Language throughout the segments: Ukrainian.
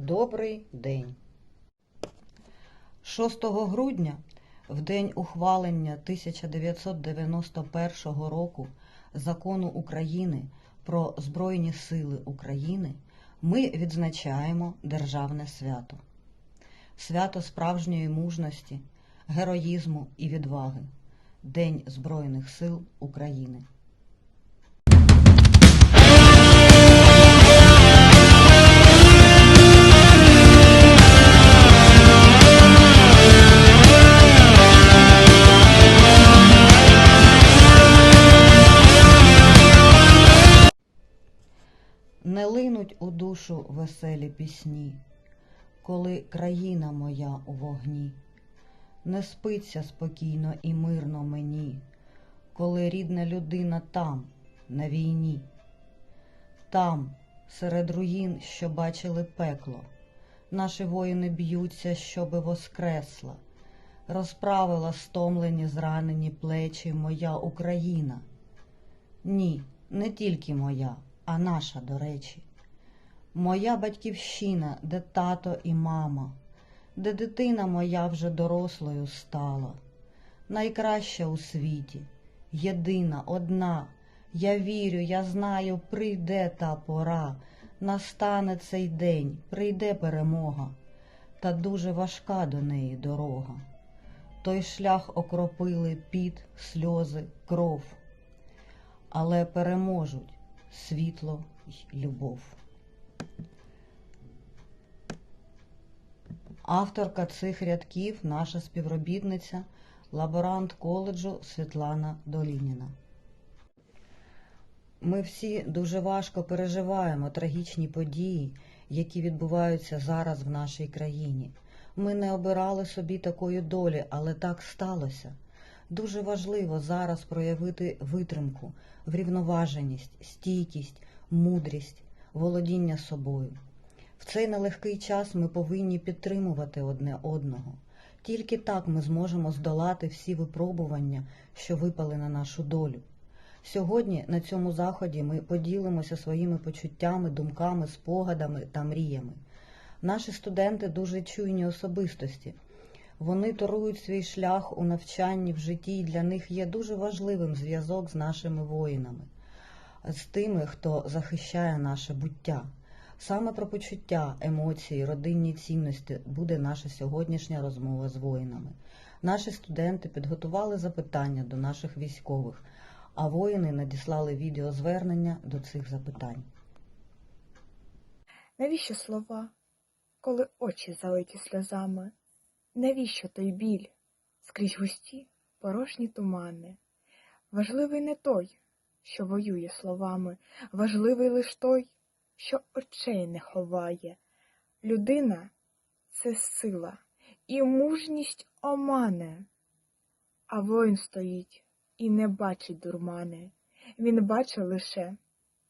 Добрий день. 6 грудня, в день ухвалення 1991 року Закону України про Збройні Сили України, ми відзначаємо Державне свято. Свято справжньої мужності, героїзму і відваги. День Збройних сил України. У душу веселі пісні, коли країна моя у вогні. Не спиться спокійно і мирно мені, коли рідна людина там, на війні. Там, серед руїн, що бачили пекло, наші воїни б'ються, щоби воскресла, розправила стомлені зранені плечі моя Україна. Ні, не тільки моя, а наша, до речі. Моя батьківщина, де тато і мама, де дитина моя вже дорослою стала, найкраща у світі, єдина, одна. Я вірю, я знаю, прийде та пора, настане цей день, прийде перемога, та дуже важка до неї дорога. Той шлях окропили піт, сльози, кров, але переможуть світло й любов. Авторка цих рядків наша співробітниця, лаборант коледжу Світлана Долініна. Ми всі дуже важко переживаємо трагічні події, які відбуваються зараз в нашій країні. Ми не обирали собі такої долі, але так сталося. Дуже важливо зараз проявити витримку, врівноваженість, стійкість, мудрість, володіння собою. В цей нелегкий час ми повинні підтримувати одне одного. Тільки так ми зможемо здолати всі випробування, що випали на нашу долю. Сьогодні на цьому заході ми поділимося своїми почуттями, думками, спогадами та мріями. Наші студенти дуже чуйні особистості. Вони торують свій шлях у навчанні в житті, і для них є дуже важливим зв'язок з нашими воїнами, з тими, хто захищає наше буття. Саме про почуття, емоції, родинні цінності буде наша сьогоднішня розмова з воїнами. Наші студенти підготували запитання до наших військових, а воїни надіслали відеозвернення до цих запитань. Навіщо слова, коли очі залиті сльозами? Навіщо той біль скрізь густі порожні тумани? Важливий не той, що воює словами, важливий лиш той, що очей не ховає. Людина це сила і мужність омане, а воїн стоїть і не бачить дурмани. Він бачить лише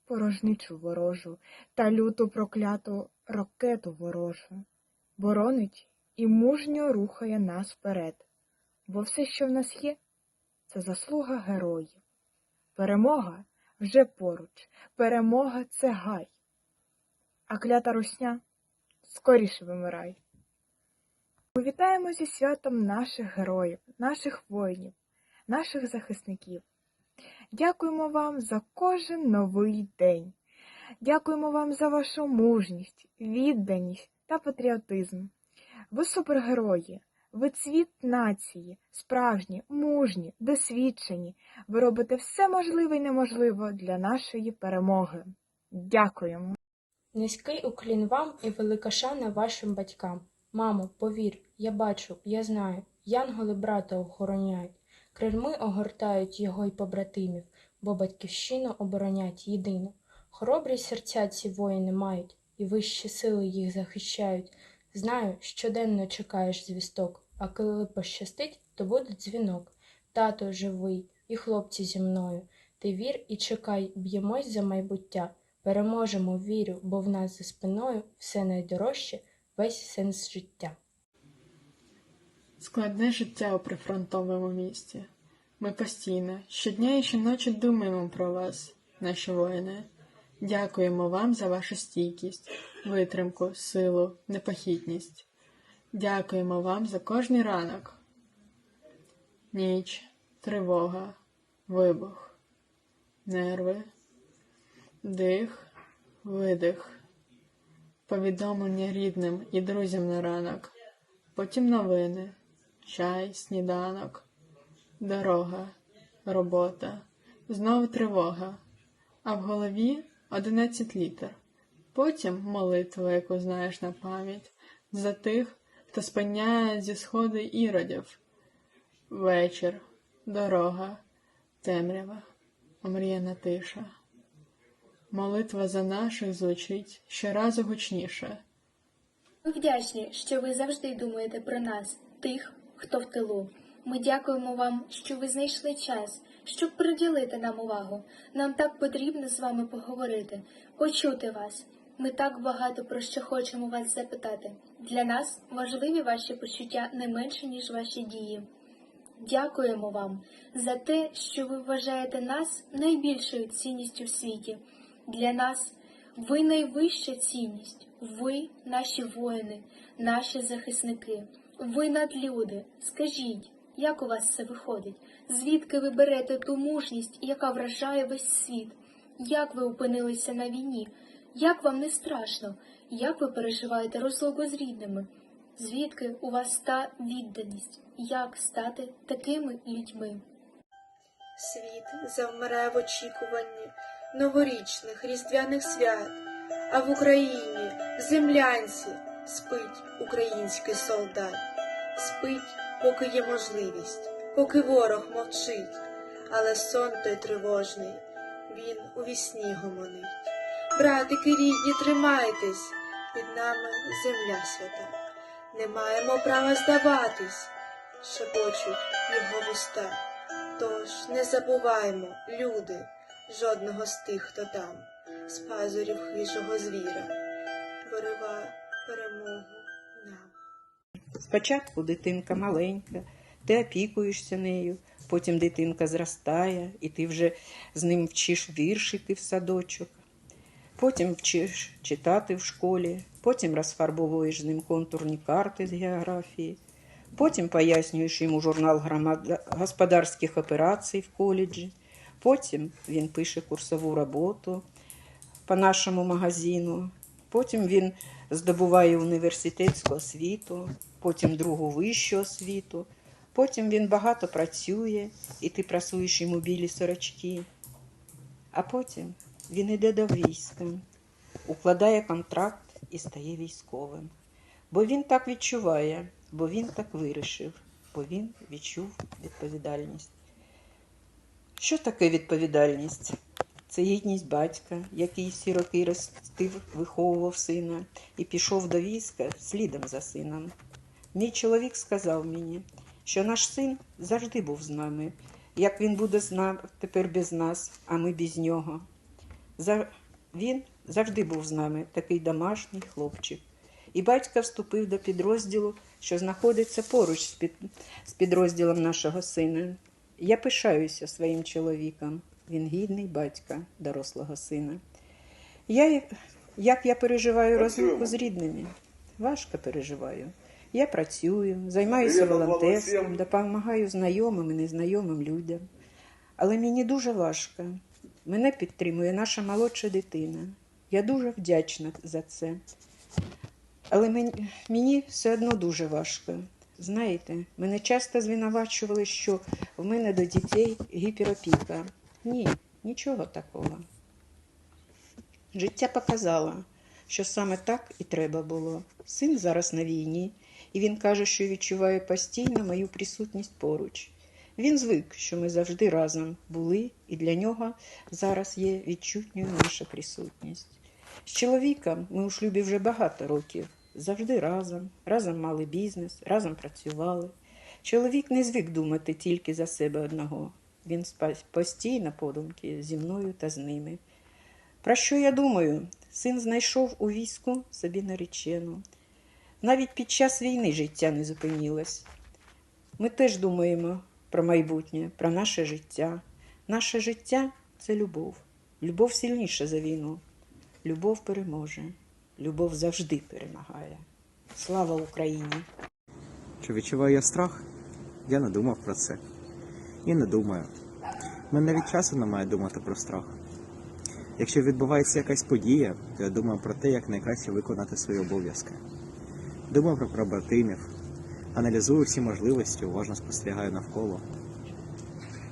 порожничу ворожу та люту прокляту ракету ворожу. Боронить і мужньо рухає нас вперед, бо все, що в нас є, це заслуга героїв. Перемога вже поруч, перемога це гай, а клята русня скоріше вимирай. Ми вітаємо зі святом наших героїв, наших воїнів, наших захисників. Дякуємо вам за кожен новий день. Дякуємо вам за вашу мужність, відданість та патріотизм. Ви супергерої, ви цвіт нації, справжні, мужні, досвідчені. Ви робите все можливе і неможливе для нашої перемоги. Дякуємо. Низький уклін вам і велика шана вашим батькам. Мамо, повір, я бачу, я знаю, янголи брата охороняють, крильми огортають його й побратимів, бо батьківщину оборонять єдино. Хоробрі серця ці воїни мають, і вищі сили їх захищають. Знаю, щоденно чекаєш звісток, а коли пощастить, то буде дзвінок. Тато живий, і хлопці зі мною. Ти вір і чекай, б'ємось за майбуття. Переможемо, вірю, бо в нас за спиною все найдорожче, весь сенс життя. Складне життя у прифронтовому місті. Ми постійно, щодня і щоночі думаємо про вас, наші воїни. Дякуємо вам за вашу стійкість, витримку, силу, непохитність. Дякуємо вам за кожний ранок. Ніч, тривога, вибух, нерви, дих, видих, повідомлення рідним і друзям на ранок, потім новини, чай, сніданок, дорога, робота, знову тривога, а в голові 11 літер. Потім молитва, яку знаєш на пам'ять, за тих, хто спиняє зі сходи іродів. Вечір, дорога, темрява, омріяна тиша. Молитва за наших звучить щоразу гучніше. Ми вдячні, що ви завжди думаєте про нас, тих, хто в тилу. Ми дякуємо вам, що ви знайшли час, щоб приділити нам увагу. Нам так потрібно з вами поговорити, почути вас. Ми так багато про що хочемо вас запитати. Для нас важливі ваші почуття не менше, ніж ваші дії. Дякуємо вам за те, що ви вважаєте нас найбільшою цінністю в світі. Для нас ви найвища цінність. Ви наші воїни, наші захисники. Ви надлюди. Скажіть, як у вас це виходить? Звідки ви берете ту мужність, яка вражає весь світ? Як ви опинилися на війні? Як вам не страшно? Як ви переживаєте розлуку з рідними? Звідки у вас та відданість? Як стати такими людьми? Світ завмирає в очікуванні новорічних різдвяних свят, а в Україні, землянці, спить український солдат, спить, поки є можливість, поки ворог мовчить, але сон той тривожний, він у вісні гомонить. Братики рідні, тримайтесь, під нами земля свята. Не маємо права здаватись, шепочуть його вуста. Тож не забуваймо, люди, жодного з тих, хто там, з пазурів хижого звіра, вирива перемогу. Спочатку дитинка маленька, ти опікуєшся нею, потім дитинка зростає, і ти вже з ним вчиш віршики в садочок, потім вчиш читати в школі, потім розфарбовуєш з ним контурні карти з географії, потім пояснюєш йому журнал громад... господарських операцій в коледжі, потім він пише курсову роботу по нашому магазину, потім він здобуває університетську освіту, потім другу вищу освіту, потім він багато працює, і ти прасуєш йому білі сорочки. А потім він іде до війська, укладає контракт і стає військовим. Бо він так відчуває, бо він так вирішив, бо він відчув відповідальність. Що таке відповідальність? Це гідність батька, який всі роки ростив, виховував сина і пішов до війська слідом за сином. Мій чоловік сказав мені, що наш син завжди був з нами, як він буде з нами тепер без нас, а ми без нього. За... Він завжди був з нами, такий домашній хлопчик. І батько вступив до підрозділу, що знаходиться поруч з, під... з підрозділом нашого сина. Я пишаюся своїм чоловіком. Він гідний батька дорослого сина. Я, як я переживаю розлуку з рідними? Важко переживаю. Я працюю, займаюся волонтерством, допомагаю знайомим і незнайомим людям. Але мені дуже важко. Мене підтримує наша молодша дитина. Я дуже вдячна за це. Але мені, все одно дуже важко. Знаєте, мене часто звинувачували, що в мене до дітей гіперопіка. Ні, нічого такого. Життя показало, що саме так і треба було. Син зараз на війні, і він каже, що відчуває постійно мою присутність поруч. Він звик, що ми завжди разом були, і для нього зараз є відчутньою наша присутність. З чоловіком ми у шлюбі вже багато років, завжди разом, разом мали бізнес, разом працювали. Чоловік не звик думати тільки за себе одного. Він постійно подумки зі мною та з ними. Про що я думаю? Син знайшов у війську собі наречену. Навіть під час війни життя не зупинилось. Ми теж думаємо про майбутнє, про наше життя. Наше життя це любов. Любов сильніша за війну. Любов переможе. Любов завжди перемагає. Слава Україні! Чи відчуваю я страх? Я не думав про це. І не думаю. Мене навіть часу немає думати про страх. Якщо відбувається якась подія, то я думаю про те, як найкраще виконати свої обов'язки. Думаю про побратимів, аналізую всі можливості, уважно спостерігаю навколо.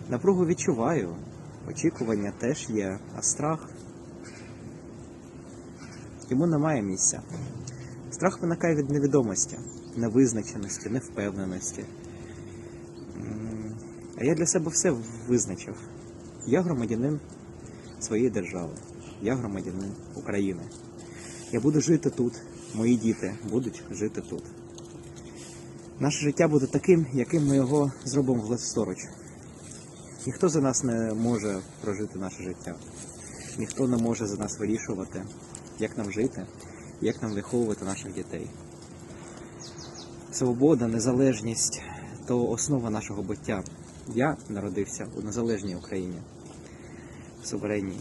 Напругу відчуваю, очікування теж є, а страх йому немає місця. Страх виникає від невідомості, невизначеності, невпевненості. А я для себе все визначив. Я громадянин своєї держави. Я громадянин України. Я буду жити тут. Мої діти будуть жити тут. Наше життя буде таким, яким ми його зробимо власноруч. Ніхто за нас не може прожити наше життя. Ніхто не може за нас вирішувати, як нам жити, як нам виховувати наших дітей. Свобода, незалежність то основа нашого буття. Я народився у незалежній Україні, в суверенній.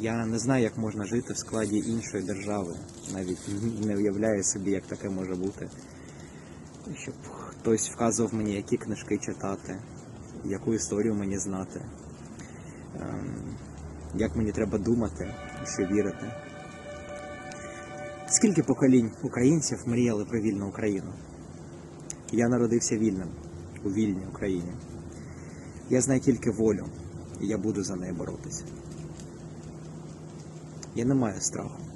Я не знаю, як можна жити в складі іншої держави. Навіть не уявляю собі, як таке може бути. Щоб хтось вказував мені, які книжки читати, яку історію мені знати, ем, як мені треба думати, що вірити. Скільки поколінь українців мріяли про вільну Україну? Я народився вільним у вільній Україні. Я знаю тільки волю, і я буду за неї боротися. Я не маю страху.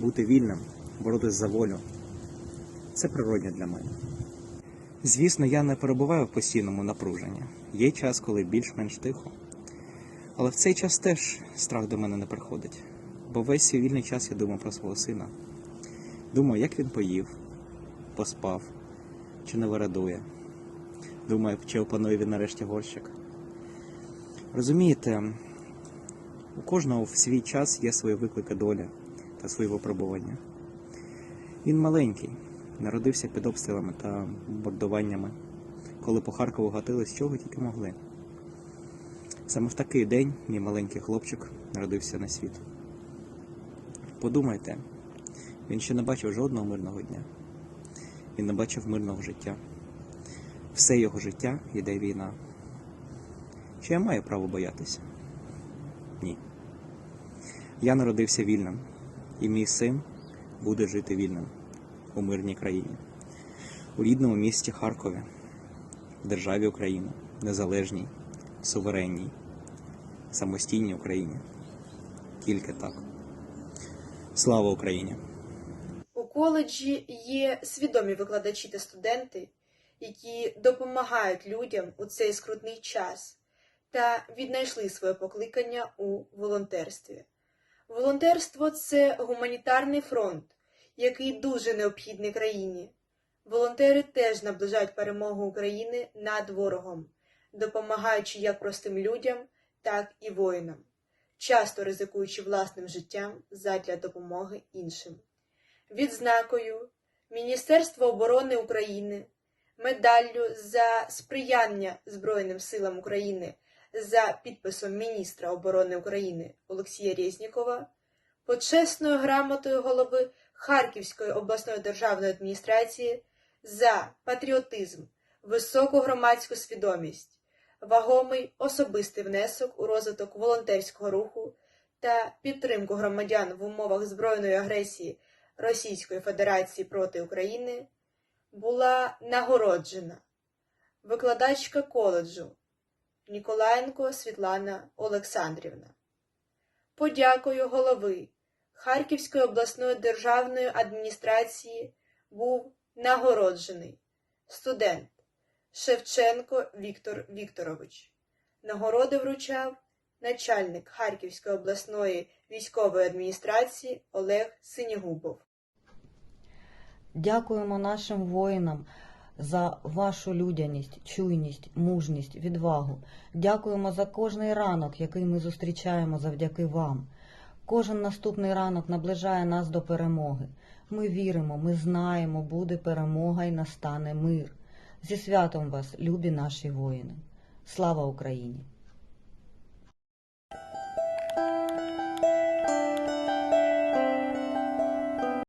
Бути вільним, боротися за волю це природне для мене. Звісно, я не перебуваю в постійному напруженні. Є час, коли більш-менш тихо. Але в цей час теж страх до мене не приходить. Бо весь свій вільний час я думаю про свого сина. Думаю, як він поїв, поспав, чи не вирадує. Думаю, чи опанує він нарешті горщик. Розумієте, у кожного в свій час є свої виклики доля та свої випробування. Він маленький, народився під обстрілами та бомбардуваннями, коли по Харкову гатили з чого тільки могли. Саме в такий день мій маленький хлопчик народився на світ. Подумайте, він ще не бачив жодного мирного дня. Він не бачив мирного життя. Все його життя йде війна. Чи я маю право боятися? Ні. Я народився вільним, і мій син буде жити вільним у мирній країні, у рідному місті Харкові, в державі Україна, незалежній, суверенній, самостійній Україні. Тільки так. Слава Україні! У коледжі є свідомі викладачі та студенти, які допомагають людям у цей скрутний час та віднайшли своє покликання у волонтерстві. Волонтерство це гуманітарний фронт, який дуже необхідний країні. Волонтери теж наближають перемогу України над ворогом, допомагаючи як простим людям, так і воїнам, часто ризикуючи власним життям задля допомоги іншим. Відзнакою Міністерства оборони України, медаллю за сприяння Збройним силам України за підписом міністра оборони України Олексія Резнікова, почесною грамотою голови Харківської обласної державної адміністрації за патріотизм, високу громадську свідомість, вагомий особистий внесок у розвиток волонтерського руху та підтримку громадян в умовах збройної агресії Російської Федерації проти України була нагороджена. Викладачка коледжу Ніколаєнко Світлана Олександрівна. Подякою голови Харківської обласної державної адміністрації був нагороджений студент Шевченко Віктор Вікторович. Нагороди вручав начальник Харківської обласної військової адміністрації Олег Синігубов. Дякуємо нашим воїнам за вашу людяність, чуйність, мужність, відвагу. Дякуємо за кожний ранок, який ми зустрічаємо завдяки вам. Кожен наступний ранок наближає нас до перемоги. Ми віримо, ми знаємо, буде перемога і настане мир. Зі святом вас, любі наші воїни. Слава Україні!